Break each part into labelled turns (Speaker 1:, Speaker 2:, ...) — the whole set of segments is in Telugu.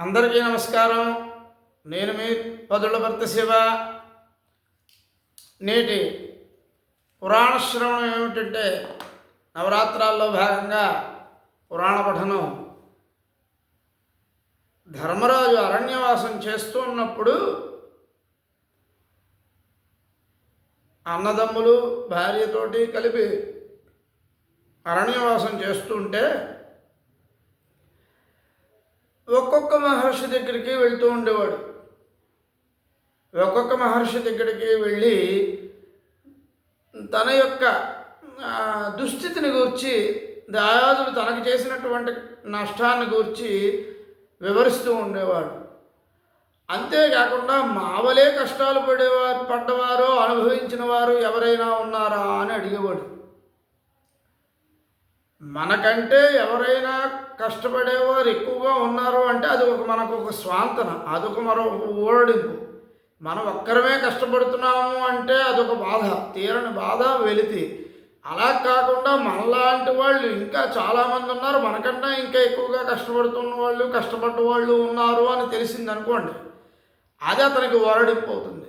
Speaker 1: అందరికీ నమస్కారం. నేను మీ పదుల భర్త శివ. నేటి పురాణ శ్రవణం ఏమిటంటే నవరాత్రాల్లో భాగంగా పురాణ పఠనం. ధర్మరాజు అరణ్యవాసం చేస్తూ ఉన్నప్పుడు అన్నదమ్ములు భార్యతోటి కలిపి అరణ్యవాసం చేస్తుంటే ఒక్కొక్క మహర్షి దగ్గరికి వెళ్తూ ఉండేవాడు. ఒక్కొక్క మహర్షి దగ్గరికి వెళ్ళి తన యొక్క దుస్థితిని గూర్చి దాయాదులు తనకు చేసినటువంటి నష్టాన్ని గూర్చి వివరిస్తూ ఉండేవాడు. అంతేకాకుండా మావలే కష్టాలు పడేవారు పడ్డవారో అనుభవించిన వారు ఎవరైనా ఉన్నారా అని అడిగేవాడు. మనకంటే ఎవరైనా కష్టపడేవారు ఎక్కువగా ఉన్నారు అంటే అది ఒక మనకు ఒక స్వాంతన అదొక మరొక ఓడింపు మనం ఒక్కరమే కష్టపడుతున్నాము అంటే అదొక బాధ తీరని బాధ వెలితి. అలా కాకుండా మనలాంటి వాళ్ళు ఇంకా చాలామంది ఉన్నారు మనకన్నా ఇంకా ఎక్కువగా కష్టపడుతున్న వాళ్ళు కష్టపడ్డ వాళ్ళు ఉన్నారు అని తెలిసింది అనుకోండి అది అతనికి ఓరడింపు అవుతుంది.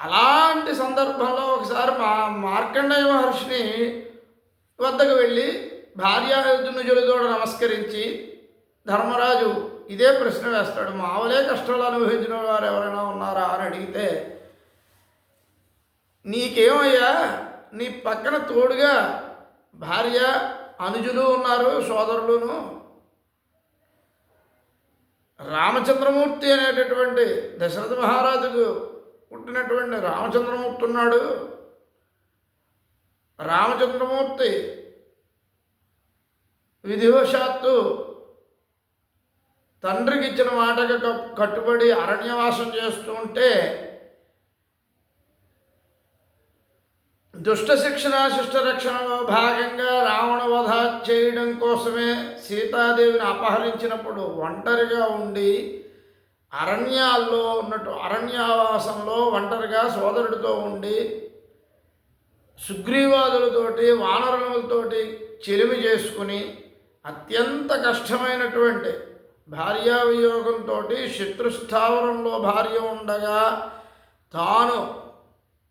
Speaker 1: అలాంటి సందర్భంలో ఒకసారి మా మార్కండేయ మహర్షిని వద్దకు వెళ్ళి భార్యానుజులతో నమస్కరించి ధర్మరాజు ఇదే ప్రశ్న వేస్తాడు. మావలే కష్టాలు అనుభవించిన వారు ఎవరైనా ఉన్నారా? అని అడిగితే నీకేమయ్యా? నీ పక్కన తోడుగా భార్య అనుజులు ఉన్నారు సోదరులును. రామచంద్రమూర్తి అనేటటువంటి దశరథ మహారాజుకు పుట్టినటువంటి రామచంద్రమూర్తి ఉన్నాడు. రామచంద్రమూర్తి విధివశాత్తు తండ్రికి ఇచ్చిన మాటకు కట్టుబడి అరణ్యవాసం చేస్తూ ఉంటే దుష్ట శిక్షణ శిష్ట రక్షణలో భాగంగా రావణ వధ చేయడం కోసమే సీతాదేవిని అపహరించినప్పుడు ఒంటరిగా ఉండి అరణ్యాల్లో ఉన్నట్టు అరణ్యవాసంలో ఒంటరిగా సోదరుడితో ఉండి సుగ్రీవాదులతోటి వానరులతోటి చెలిమి చేసుకుని అత్యంత కష్టమైనటువంటి భార్యావియోగంతో శత్రుస్థావరంలో భార్య ఉండగా తాను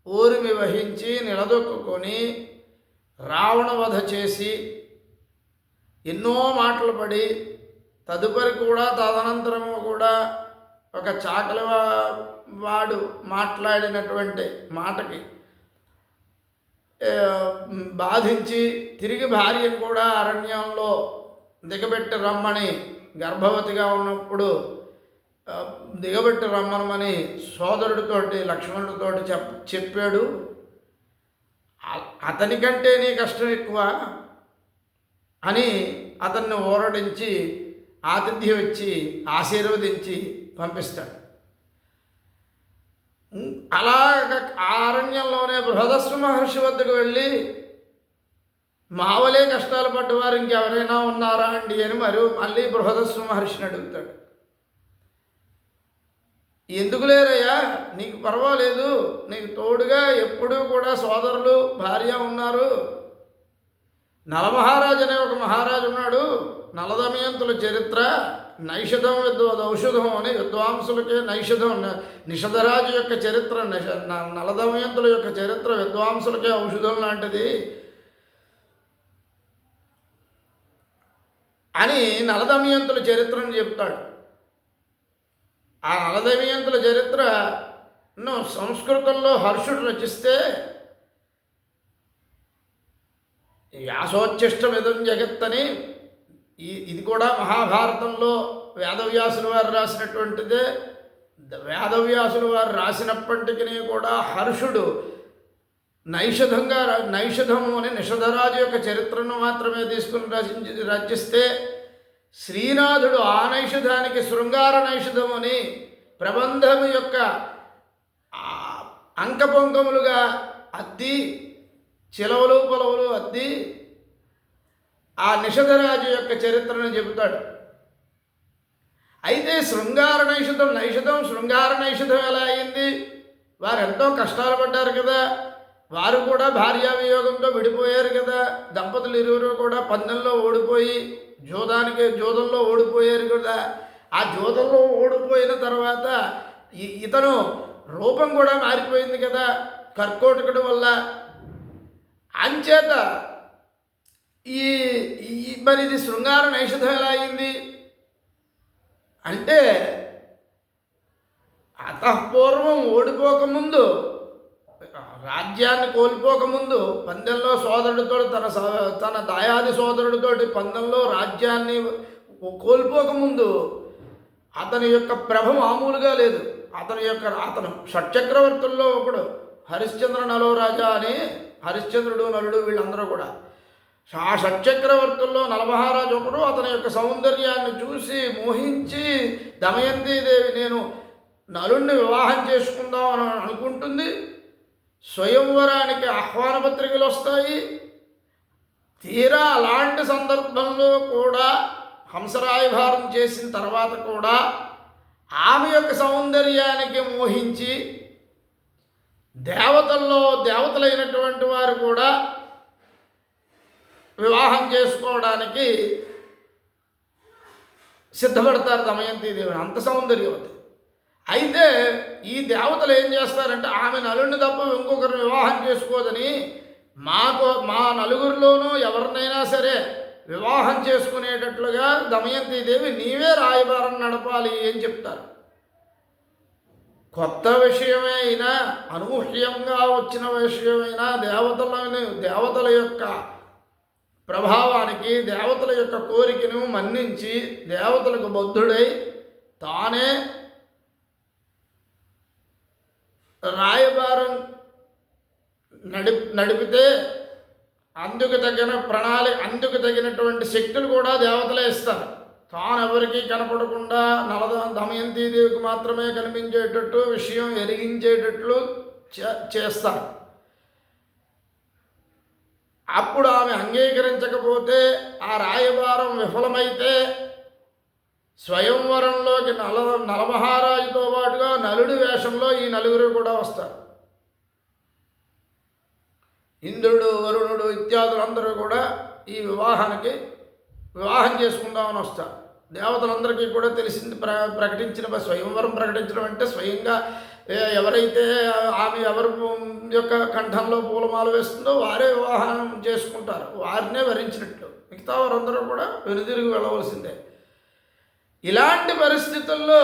Speaker 1: ఊరిమి వహించి నిలదొక్కుని రావణవధ చేసి ఎన్నో మాటలు పడి తదుపరి కూడా తదనంతరము కూడా ఒక చాకలి వాడు మాట్లాడినటువంటి మాటకి బాధించి తిరిగి భార్యను కూడా అరణ్యంలో దిగబెట్టి రమ్మని గర్భవతిగా ఉన్నప్పుడు దిగబెట్టి రమ్మనమని సోదరుడితోటి లక్ష్మణుడితోటి చెప్ చెప్పాడు. అతనికంటే నీ కష్టం ఎక్కువ అని అతన్ని ఊరడించి ఆతిథ్యం ఇచ్చి ఆశీర్వదించి పంపిస్తాడు. అలా ఆ అరణ్యంలోనే బృహదస్వ మహర్షి వద్దకు వెళ్ళి మావలే కష్టాలు పడ్డవారు ఇంకెవరైనా ఉన్నారా అండి అని మరి మళ్ళీ బృహదస్వ మహర్షిని అడుగుతాడు. ఎందుకు లేరయ్యా? నీకు పర్వాలేదు నీకు తోడుగా ఎప్పుడూ కూడా సోదరులు భార్య ఉన్నారు. నలమహారాజు అనే ఒక మహారాజు ఉన్నాడు నలదమయంతుల చరిత్ర. నైషధం విద్వద్ ఔషధం అని విద్వాంసులకే నైషధం నిషధరాజు యొక్క చరిత్ర నిష నలదమయంతుల యొక్క చరిత్ర విద్వాంసులకే ఔషధం లాంటిది. అని నలదమయంతుల చరిత్రను చెప్తాడు. ఆ నలదమయంతుల చరిత్రను సంస్కృతంలో హర్షుడు రచిస్తే వ్యాసోచ్ఛిష్టమిదం జగత్తని ఈ ఇది కూడా మహాభారతంలో వేదవ్యాసుల వారు రాసినటువంటిదే. వేదవ్యాసులు వారు రాసినప్పటికీ కూడా హర్షుడు నైషధంగా నైషధము అని నిషధరాజు యొక్క చరిత్రను మాత్రమే తీసుకుని రచించి రచిస్తే శ్రీనాథుడు ఆ నైషధానికి శృంగార నైషధము అని ప్రబంధము యొక్క అంకపొంకములుగా అద్ది చిలవలు పొలవలు అద్ది ఆ నిషధరాజు యొక్క చరిత్రను చెబుతాడు. అయితే శృంగార నైషధం నైషధం శృంగార నైషధం ఎలా అయింది? వారు ఎంతో కష్టాలు పడ్డారు కదా. వారు కూడా భార్యావియోగంతో విడిపోయారు కదా. దంపతులు ఇరువురు కూడా పందెంలో ఓడిపోయి జోదానికి జోదంలో ఓడిపోయారు కదా. ఆ జోదంలో ఓడిపోయిన తర్వాత ఇతను రూపం కూడా మారిపోయింది కదా. కర్కోటకుడు వల్ల. అంచేత ఈ ఈ మరి ఇది శృంగార నైషధం ఎలా అయింది? అంటే అతఃపూర్వం ఓడిపోకముందు రాజ్యాన్ని కోల్పోకముందు పందెంలో సోదరుడితో తన స- తన దాయాది సోదరుడితోటి పందెంలో రాజ్యాన్ని కోల్పోకముందు అతని యొక్క ప్రభ మామూలుగా లేదు. అతని యొక్క అతను షట్చక్రవర్తుల్లో ఒకడు హరిశ్చంద్ర నలోరాజా అని హరిశ్చంద్రుడు నలుడు వీళ్ళందరూ కూడా. ఆ షట్చక్రవర్తుల్లో నలమహారాజు ఒకడు అతని యొక్క సౌందర్యాన్ని చూసి మోహించి దమయంతీదేవి నేను నలుణ్ణి వివాహం చేసుకుందాం అని అనుకుంటుంది. స్వయంవరానికి ఆహ్వాన పత్రికలు వస్తాయి. తీరా అలాంటి సందర్భంలో కూడా హంసరాయభారం చేసిన తర్వాత కూడా ఆమె యొక్క సౌందర్యానికి మోహించి దేవతల్లో దేవతలైనటువంటి వారు కూడా వివాహం చేసుకోవడానికి సిద్ధపడతారు దమయంతి దేవిని. అంత సౌందర్యవతి అయితే ఈ దేవతలు ఏం చేస్తారంటే ఆమె నలుడిని తప్ప ఇంకొకరు వివాహం చేసుకోదని మాకు మా నలుగురిలోనూ ఎవరినైనా సరే వివాహం చేసుకునేటట్లుగా దమయంతి దేవి నీవే రాయబారం నడపాలి అని చెప్తారు. కొత్త విషయమే అయినా అనూహ్యంగా వచ్చిన విషయమైనా దేవతలని దేవతల యొక్క ప్రభావానికి దేవతల యొక్క కోరికను మన్నించి దేవతలకు బద్ధుడై తానే రాయబారం నడి నడిపితే అందుకు తగిన ప్రణాళిక అందుకు తగినటువంటి శక్తులు కూడా దేవతలే ఇస్తారు. తాను ఎవరికీ కనపడకుండా నలద దమయంతీదేవికి మాత్రమే కనిపించేటట్టు విషయం ఎరిగించేటట్లు చే- చేస్తారు. అప్పుడు ఆమె అంగీకరించకపోతే ఆ రాయబారం విఫలమైతే స్వయంవరంలోకి నల నలమహారాజుతో పాటుగా నలుడి వేషంలో ఈ నలుగురు కూడా వస్తారు. ఇంద్రుడు వరుణుడు ఇత్యాదులందరూ కూడా ఈ వివాహానికి వివాహం చేసుకుందామని వస్తారు. దేవతలందరికీ కూడా తెలిసింది ప్ర ప్రకటించిన స్వయంవరం ప్రకటించడం అంటే స్వయంగా ఎవరైతే ఆమె ఎవరి యొక్క కంఠంలో పూలమాల వేస్తుందో వారే వివాహం చేసుకుంటారు. వారినే వరించినట్లు మిగతా వారందరూ కూడా వెనుదిరిగి వెళ్ళవలసిందే. ఇలాంటి పరిస్థితుల్లో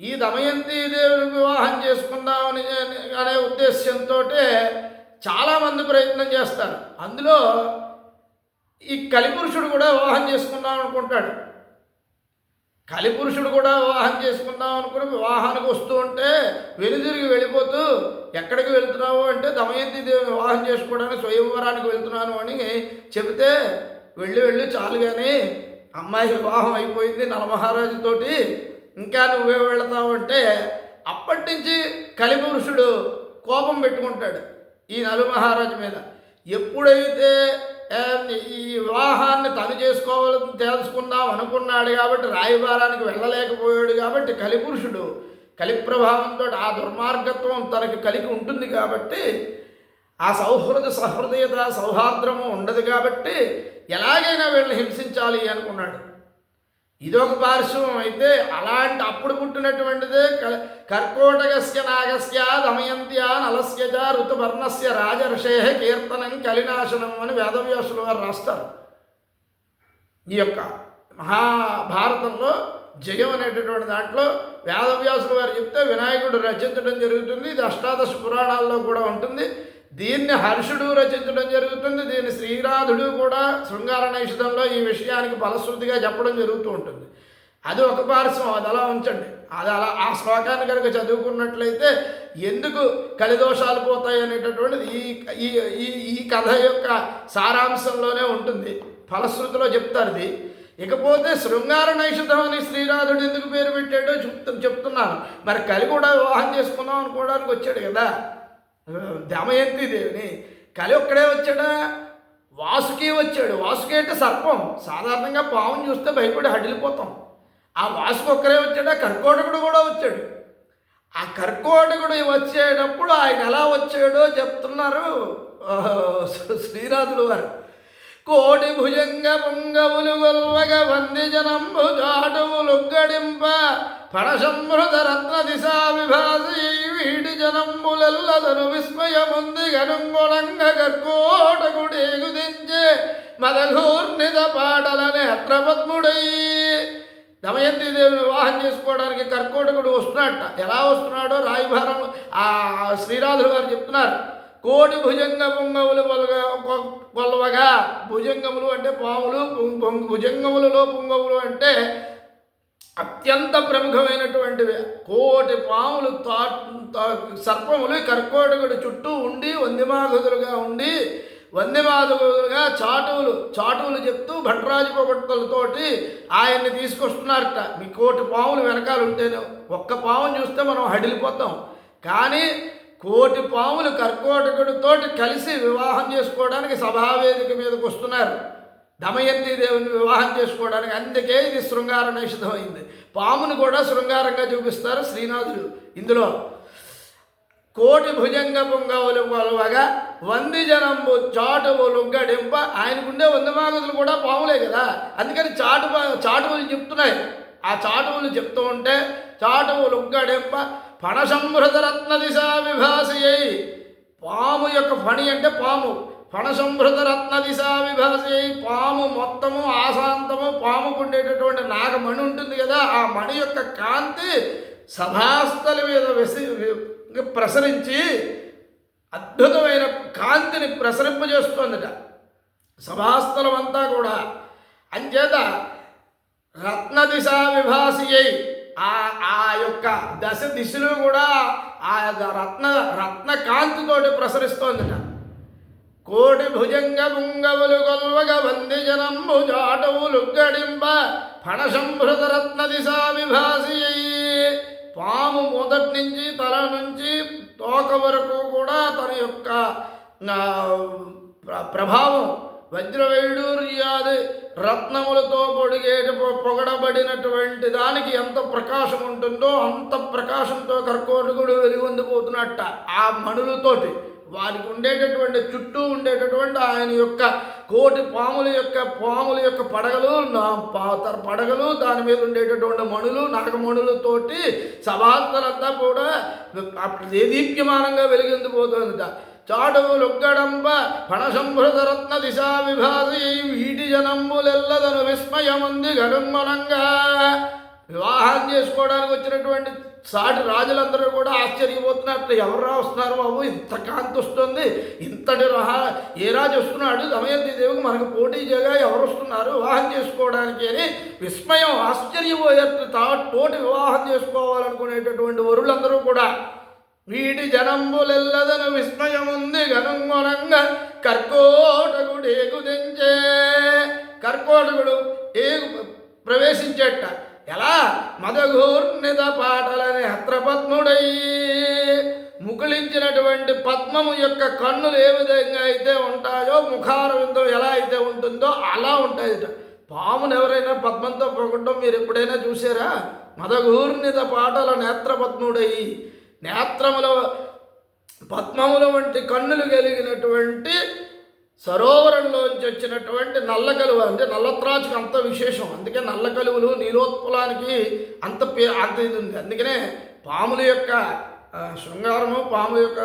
Speaker 1: ఈ దమయంతి దేవుని వివాహం చేసుకుందామని అనే ఉద్దేశ్యంతో చాలామంది ప్రయత్నం చేస్తారు. అందులో ఈ కలిపురుషుడు కూడా వివాహం చేసుకుందాం అనుకుంటాడు కలిపురుషుడు కూడా వివాహం చేసుకుందాం అనుకుని వివాహానికి వస్తూ ఉంటే వెనుదిరిగి వెళ్ళిపోతూ ఎక్కడికి వెళ్తున్నావు? అంటే దమయంతి దేవి వివాహం చేసుకోవడానికి స్వయంవరానికి వెళ్తున్నాను అని చెబితే వెళ్ళి వెళ్ళి చాలు కానీ అమ్మాయి వివాహం అయిపోయింది నలమహారాజుతోటి ఇంకా నువ్వే వెళతావు అంటే అప్పటి నుంచి కలిపురుషుడు కోపం పెట్టుకుంటాడు ఈ నలుమహారాజు మీద. ఎప్పుడైతే ఈ వివాహాన్ని తను చేసుకోవాలని తెలుసుకుందాం అనుకున్నాడు కాబట్టి రాయబారానికి వెళ్ళలేకపోయాడు కాబట్టి కలిపురుషుడు కలి ప్రభావంతో ఆ దుర్మార్గత్వం తనకి కలిగి ఉంటుంది కాబట్టి ఆ సౌహృద సహృదయత సౌహార్ద్రము ఉండదు కాబట్టి ఎలాగైనా వీళ్ళని హింసించాలి అనుకున్నాడు. ఇదొక పార్శ్వం అయితే అలాంటి అప్పుడు పుట్టినటువంటిదే క- కర్కోటకస్య నాగస్య దమయంత్య నలస్యజ ఋతువర్ణస్య రాజర్షే కీర్తనం కలినాశనం అని వేదవ్యాసులు వారు రాస్తారు. ఈ యొక్క మహాభారతంలో జయం అనేటటువంటి దాంట్లో వేదవ్యాసులు వారు చెప్తే వినాయకుడు రచించడం జరుగుతుంది ఇది అష్టాదశ పురాణాల్లో కూడా ఉంటుంది. దీన్ని హర్షుడు రచించడం జరుగుతుంది. దీన్ని శ్రీరాధుడు కూడా శృంగార నైషధంలో ఈ విషయానికి ఫలశ్రుతిగా చెప్పడం జరుగుతూ ఉంటుంది. అది ఒక పార్శ్వం అది అలా ఉంచండి. అది అలా ఆ శ్లోకాన్ని కనుక చదువుకున్నట్లయితే ఎందుకు కలిదోషాలు పోతాయి అనేటటువంటిది ఈ ఈ ఈ ఈ కథ యొక్క సారాంశంలోనే ఉంటుంది. ఫలశ్రుతిలో చెప్తారు ఇది. ఇకపోతే శృంగార నైషధం అని శ్రీరాధుడు ఎందుకు పేరు పెట్టాడో చెప్తు చెప్తున్నాను మరి కలి కూడా వివాహం చేసుకుందాం అనుకోవడానికి వచ్చాడు కదా. దమయంతి దేవిని. కలి ఒక్కడే వచ్చాడా? వాసుకి వచ్చాడు. వాసుకి అంటే సర్పం. సాధారణంగా పావును చూస్తే భయపడి హడిలిపోతాం. ఆ వాసుకి ఒక్కరే వచ్చాడా? కర్కోటకుడు కూడా వచ్చాడు. ఆ కర్కోటకుడు వచ్చేటప్పుడు ఆయన ఎలా వచ్చాడో చెప్తున్నారు ఆ, వారు. కోటి భుజంగ పుంగవులు గొల్వగ వంది జనంబు జాటువులు గడింప ఫణసంహృత రత్న దిశా విభాసి వీడి జనంబులెల్లదను విస్మయముంది గనుంగుణంగ గర్కోటకుడేగు దించే మదఘూర్నిద పాటల నేత్రపద్ముడై దమయంతి దేవిని వివాహం చేసుకోవడానికి కర్కోటకుడు వస్తున్నట్ట ఎలా వస్తున్నాడో రాయభారం ఆ శ్రీరాధులు గారు చెప్తున్నారు. కోటి భుజంగ పుంగములు పొలగా కొలవగా భుజంగములు అంటే పాములు భుజంగములలో పుంగములు అంటే అత్యంత ప్రముఖమైనటువంటివి. కోటి పాములు తా తా- సర్పములు ఈ కర్కోటకుడి చుట్టూ ఉండి వందిమాధులుగా ఉండి వందిమాధులుగా చాటువులు చాటువులు చెప్తూ భట్రాజు పొగట్టులతోటి ఆయన్ని తీసుకొస్తున్నారట. మీ కోటి పాములు వెనకాల ఉంటేనే ఒక్క పాముని చూస్తే మనం హడిలిపోతాం. కానీ కోటి పాములు కర్కోటకుడితోటి కలిసి వివాహం చేసుకోవడానికి సభావేదిక మీదకి వస్తున్నారు. దమయంతి దేవుని వివాహం చేసుకోవడానికి. అందుకే ఇది శృంగార నిషిధమైంది పామును కూడా శృంగారంగా చూపిస్తారు శ్రీనాథుడు. ఇందులో కోటి భుజంగ పొంగవులు కొలవగా వంది జనంబు చాటువులు గడింప ఆయనకుండే వందమాగదులు కూడా పాములే కదా. అందుకని చాటు చాటువులు చెప్తున్నాయి. ఆ చాటువులు చెప్తూ ఉంటే చాటువులు గడింప ఫణసంహృత రత్న దిశా విభాసి పాము యొక్క ఫణి అంటే పాము. ఫణసంహృత రత్న దిశా విభాసి పాము మొత్తము ఆశాంతము పాముకు ఉండేటటువంటి నాగమణి ఉంటుంది కదా ఆ మణి యొక్క కాంతి సభాస్థల మీద వెసి ప్రసరించి అద్భుతమైన కాంతిని ప్రసరింపజేస్తోందట. సభాస్థలం అంతా కూడా. అంచేత రత్న దిశ విభాసి అయి ఆ ఆ యొక్క దశ దిశలు కూడా ఆ రత్న రత్న కాంతితోటి ప్రసరిస్తోందట. కోటి భుజంగ పుంగవులు కొల్వగ వంది జనంబు జాటవులు గడింప ఫణసంభృత దిశా విభాసి పాము మొదటి నుంచి తల నుంచి తోక వరకు కూడా తన యొక్క ప్రభావం వజ్రవైడూర్యాది రత్నములతో పొడిగేటి పొ- పొగడబడినటువంటి దానికి ఎంత ప్రకాశం ఉంటుందో అంత ప్రకాశంతో కర్కోటకుడు వెలుగొందిపోతున్నట్ట ఆ మణులతోటి వారికి ఉండేటటువంటి చుట్టూ ఉండేటటువంటి ఆయన యొక్క కోటి పాముల యొక్క పాముల యొక్క పడగలు నా పా- తర పడగలు దాని మీద ఉండేటటువంటి మణులు నాగమణులతోటి సభాస్థలంతా కూడా దేదీప్యమానంగా వెలిగిందిపోతుందట చాటువులు ఒగ్గడంబ ఫణసంభృత రత్న దిశా విభాసి వీటి జనంబులెల్లదను విస్మయముంది గడుమ్మనంగా వివాహం చేసుకోవడానికి వచ్చినటువంటి సాటి రాజులందరూ కూడా ఆశ్చర్యపోతున్నట్లు ఎవరు వస్తున్నారు బాబు? ఇంత కాంతి వస్తుంది ఇంతటి రహా ఏ రాజు వస్తున్నాడు? దమయంతి దేవికి మనకు పోటీ చేయగా ఎవరు వస్తున్నారు? వివాహం చేసుకోవడానికి అని విస్మయం ఆశ్చర్యపోయేట్టు తా తోటి వివాహం చేసుకోవాలనుకునేటటువంటి వరులందరూ కూడా వీటి జనంబులెల్లదను విస్మయముంది గనుంగొనంగ కర్కోటకుడు ఏగుదించే కర్కోటకుడు ఏగు ప్రవేశించేట ఎలా? మదఘూర్ణిత పాటలని హత్రపద్ముడై ముకుళించినటువంటి పద్మము యొక్క కన్నులు ఏ విధంగా అయితే ఉంటాయో ముఖారవిందం ఎలా అయితే ఉంటుందో అలా ఉంటాయి పామును ఎవరైనా పద్మంతో పోగొట్టడం మీరు ఎప్పుడైనా చూసారా మదఘూర్ణిత పాటల నేత్రపద్ముడై నేత్రముల పద్మముల వంటి కన్నులు కలిగినటువంటి సరోవరంలోంచి వచ్చినటువంటి నల్ల కలువ అంటే నల్లత్రాచుకు అంత విశేషం. అందుకే నల్ల కలువలు నీలోత్పలానికి అంత పే అంత ఇది ఉంది. అందుకనే పాముల యొక్క శృంగారము పాముల యొక్క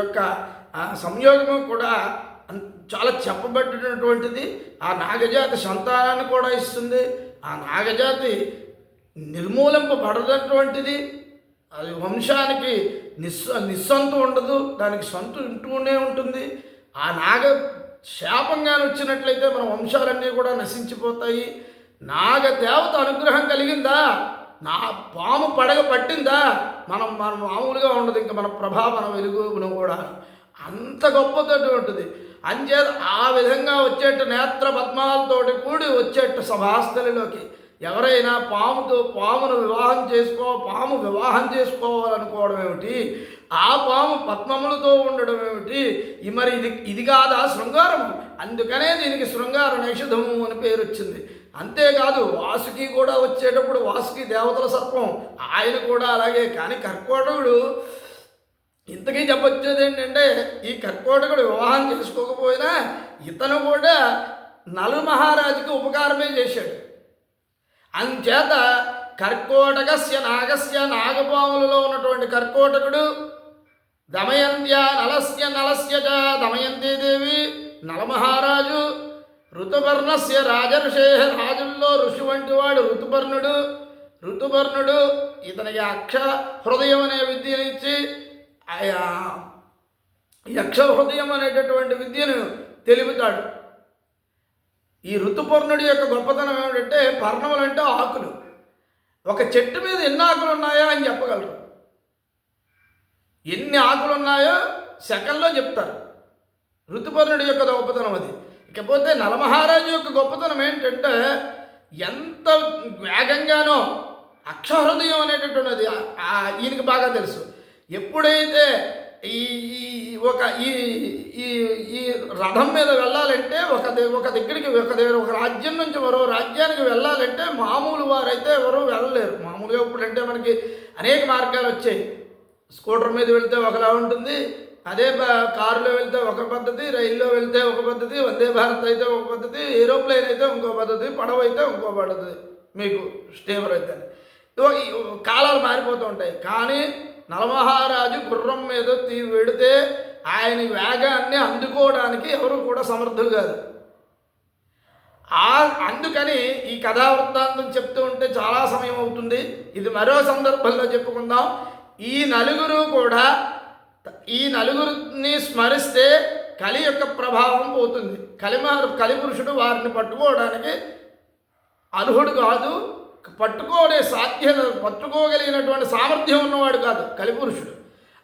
Speaker 1: యొక్క సంయోగము కూడా చాలా చెప్పబడినటువంటిది ఆ నాగజాతి సంతానాన్ని కూడా ఇస్తుంది. ఆ నాగజాతి నిర్మూలింపబడదటువంటిది. అది వంశానికి నిస్ నిస్సంతు ఉండదు. దానికి సొంత ఉంటూనే ఉంటుంది. ఆ నాగ శాపంగా వచ్చినట్లయితే మన వంశాలన్నీ కూడా నశించిపోతాయి. నాగ దేవత అనుగ్రహం కలిగిందా? నా పాము పడగ పట్టిందా? మనం మనం మామూలుగా ఉండదు ఇంకా మన ప్రభావం వెలుగును కూడా. అంత గొప్పతోటి ఉంటుంది. అంచేత ఆ విధంగా వచ్చేట్టు నేత్ర పద్మాలతోటి కూడి వచ్చేట్టు సభాస్థలిలోకి ఎవరైనా పాముతో పామును వివాహం చేసుకో పాము వివాహం చేసుకోవాలనుకోవడం ఏమిటి? ఆ పాము పద్మములతో ఉండడం ఏమిటి? ఈ మరి ఇది ఇది కాదా శృంగారము? అందుకనే దీనికి శృంగార నైషధము అని పేరు వచ్చింది. అంతేకాదు వాసుకి కూడా వచ్చేటప్పుడు వాసుకి దేవతల సర్పం ఆయన కూడా అలాగే. కానీ కర్కోటకుడు ఇంతకీ చెప్పొచ్చేది ఏంటంటే ఈ కర్కోటకుడు వివాహం చేసుకోకపోయినా ఇతను కూడా నలు మహారాజుకి ఉపకారమే చేశాడు. అంచేత కర్కోటకస్య నాగస్య నాగపాములలో ఉన్నటువంటి కర్కోటకుడు దమయంత్య నలస్య నలస్య చ దమయంతి దేవి నలమహారాజు ఋతుపర్ణస్య రాజర్షే రాజుల్లో ఋషి వంటి వాడు ఋతుపర్ణుడు. ఋతుపర్ణుడు ఇతనికి అక్ష హృదయం అనే విద్యను ఇచ్చి ఆయా యక్ష హృదయం అనేటటువంటి విద్యను తెలుపుతాడు. ఈ ఋతుపర్ణుడి యొక్క గొప్పతనం ఏమిటంటే పర్ణములు అంటే ఆకులు. ఒక చెట్టు మీద ఎన్ని ఆకులు ఉన్నాయో అని చెప్పగలరు. ఎన్ని ఆకులు ఉన్నాయో సెకండ్లో చెప్తారు. ఋతుపర్ణుడి యొక్క గొప్పతనం అది. ఇకపోతే నలమహారాజు యొక్క గొప్పతనం ఏంటంటే ఎంత వేగంగానో అక్షహృదయం అనేటటువంటిది ఆ ఈయనకి బాగా తెలుసు. ఎప్పుడైతే ఈ ఒక ఈ ఈ ఈ రథం మీద వెళ్ళాలంటే ఒక ఒక దగ్గరికి ఒక దగ్గర ఒక రాజ్యం నుంచి మరో రాజ్యానికి వెళ్ళాలంటే మామూలు వారైతే ఎవరు వెళ్ళలేరు. మామూలుగా ఇప్పుడంటే మనకి అనేక మార్గాలు వచ్చాయి. స్కూటర్ మీద వెళ్తే ఒకలా ఉంటుంది అదే కారులో వెళ్తే ఒక పద్ధతి రైల్లో వెళ్తే ఒక పద్ధతి వందే భారత్ అయితే ఒక పద్ధతి ఏరోప్లేన్ అయితే ఇంకో పద్ధతి పడవ అయితే ఇంకో పద్ధతి మీకు స్టీమర్ అయితే కాలాలు మారిపోతూ ఉంటాయి. కానీ నలమహారాజు గుర్రం మీద తీ వెడితే ఆయన వేగాన్ని అందుకోవడానికి ఎవరు కూడా సమర్థులు కాదు. ఆ అందుకని ఈ కథావృత్తాంతం చెప్తూ ఉంటే చాలా సమయం అవుతుంది. ఇది మరో సందర్భంలో చెప్పుకుందాం. ఈ నలుగురు కూడా ఈ నలుగురిని స్మరిస్తే కలి యొక్క ప్రభావం పోతుంది. కలిమ కలిపురుషుడు వారిని పట్టుకోవడానికి అర్హుడు కాదు. పట్టుకోనే సాధ్యత పట్టుకోగలిగినటువంటి సామర్థ్యం ఉన్నవాడు కాదు కలిపురుషుడు.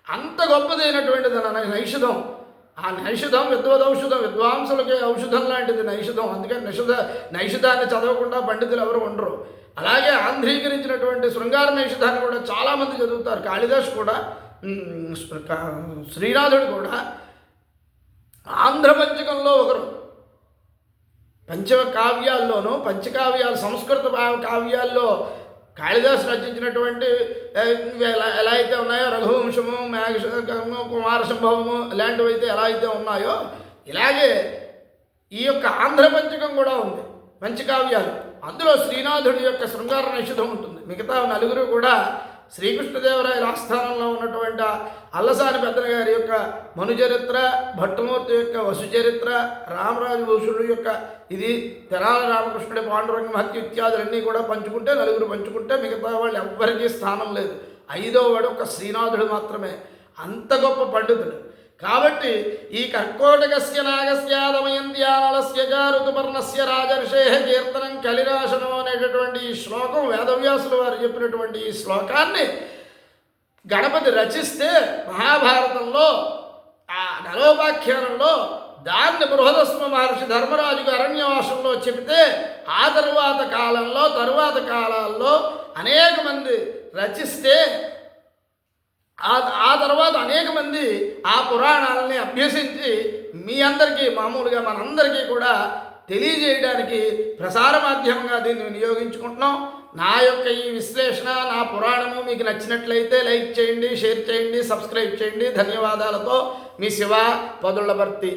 Speaker 1: అంత గొప్పదైనటువంటిది అన్న నైషధం. ఆ నైషధం విద్వదౌషధం విద్వాంసులకి ఔషధం లాంటిది నైషధం. అందుకని నిషధ నైషధాన్ని చదవకుండా పండితులు ఎవరు ఉండరు. అలాగే ఆంధ్రీకరించినటువంటి శృంగార నైషధాన్ని కూడా చాలామంది చదువుతారు. కాళిదాస్ కూడా శ్రీనాథుడు కూడా ఆంధ్ర పంచకంలో ఒకరు. పంచ కావ్యాల్లోనూ పంచకావ్యాలు సంస్కృత కావ్యాల్లో కాళిదాసు రచించినటువంటి ఎలా ఎలా అయితే ఉన్నాయో రఘువంశము మేఘము కుమార సంభవము ఇలాంటివి అయితే ఎలా అయితే ఉన్నాయో ఇలాగే ఈ యొక్క ఆంధ్ర పంచకం కూడా ఉంది పంచకావ్యాలు. అందులో శ్రీనాథుడి యొక్క శృంగార నిషిధం ఉంటుంది. మిగతా నలుగురు కూడా శ్రీకృష్ణదేవరాయల ఆస్థానంలో ఉన్నటువంటి అల్లసాని పెద్దల గారి యొక్క మనుచరిత్ర భట్టమూర్తి యొక్క వసుచరిత్ర రామరాజు భూషుడు యొక్క ఇది తెనాల రామకృష్ణుడి పాండురంగ మహత్య ఇత్యాదులన్నీ కూడా పంచుకుంటే నలుగురు పంచుకుంటే మిగతా వాళ్ళు ఎవ్వరికీ స్థానం లేదు. ఐదో వాడు ఒక శ్రీనాథుడు మాత్రమే. అంత గొప్ప పండితుడు. కాబట్టి ఈ కర్కోటకస్య నాగస్యాదమయంత్యానలస్య ఋతుపర్ణస్య రాజర్షేహ కీర్తనం కలిరాశనం అనేటటువంటి ఈ శ్లోకం వేదవ్యాసులు వారు చెప్పినటువంటి ఈ శ్లోకాన్ని గణపతి రచిస్తే మహాభారతంలో ఆ నలోపాఖ్యానంలో దాన్ని బృహదస్మ మహర్షి ధర్మరాజుకు అరణ్యవాసంలో చెబితే ఆ తరువాత కాలంలో తరువాత కాలాల్లో అనేక మంది రచిస్తే ఆ ఆ తర్వాత అనేక మంది ఆ పురాణాలని అభ్యసించి మీ అందరికీ మామూలుగా మనందరికీ కూడా తెలియజేయడానికి ప్రసార మాధ్యమంగా దీన్ని వినియోగించుకుంటున్నాం. నా యొక్క ఈ విశ్లేషణ నా పురాణము మీకు నచ్చినట్లయితే లైక్ చేయండి షేర్ చేయండి సబ్స్క్రైబ్ చేయండి. ధన్యవాదాలతో మీ శివ పదుళ్ళ భర్తీ